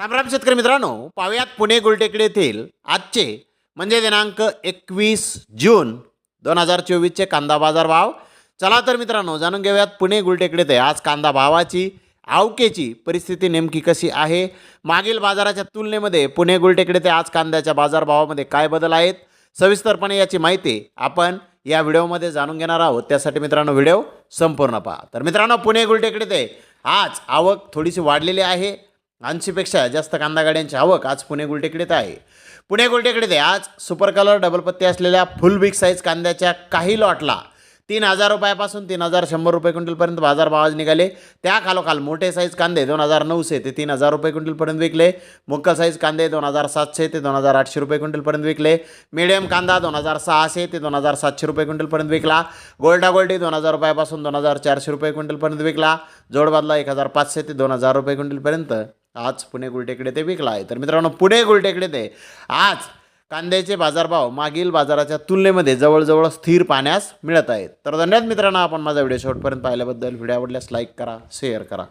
रामराम शेतकरी मित्रांनो पाहुयात पुणे गुलटेकडे येथील आजचे म्हणजे दिनांक एकवीस जून दोन हजार चोवीसचे कांदा बाजार भाव. चला तर मित्रांनो जाणून घेऊयात पुणे गुलटेकडे ते आज कांदा भावाची आवकेची परिस्थिती नेमकी कशी आहे? मागील बाजाराच्या तुलनेमध्ये पुणे गुलटेकडे ते आज कांद्याच्या बाजारभावामध्ये काय बदल आहेत? सविस्तरपणे याची माहिती आपण या व्हिडिओमध्ये जाणून घेणार आहोत. त्यासाठी मित्रांनो व्हिडिओ संपूर्ण पहा. तर मित्रांनो पुणे गुलटेकडे ते आज आवक थोडीशी वाढलेली आहे. ऐंशीपेक्षा जास्त कांदा गाड्यांची आवक आज पुणे गुलटेकडीत आहे. पुणे गुलटेकडीत आज सुपर कलर डबल पत्ते असलेल्या फुल बिग साईज कांद्याच्या काही लॉटला तीन हजार रुपयापासून तीन हजार शंभर रुपये क्विंटलपर्यंत बाजारभाव भावाज निघाले. त्या खालोखाल मोठे साईज कांदे दोन हजार नऊशे ते तीन हजार रुपये क्विंटलपर्यंत विकले. मुक्कल साईज कांदे दोन हजार सातशे ते दोन हजार आठशे रुपये क्विंटलपर्यंत विकले. मिडियम कांदा दोन हजार सहाशे ते दोन हजार सातशे रुपये क्विंटलपर्यंत विकला. गोल्डा गोल्डी दोन हजार रुपयापासून दोन हजार चारशे रुपये क्विंटलपर्यंत विकला. जोडबादला एक हजार पाचशे ते दोन हजार रुपये क्विंटलपर्यंत आज पुणे गुलटेकडे ते विकला आहे. तर मित्रांनो पुणे गुलटेकडे ते. आज कांद्याचे बाजारभाव मागील बाजाराच्या तुलनेमध्ये जवळजवळ स्थिर पाहण्यास मिळत आहेत. तर धन्यवाद मित्रांनो आपण माझा व्हिडिओ शॉर्टपर्यंत पाहिल्याबद्दल. व्हिडिओ आवडल्यास लाईक करा शेअर करा.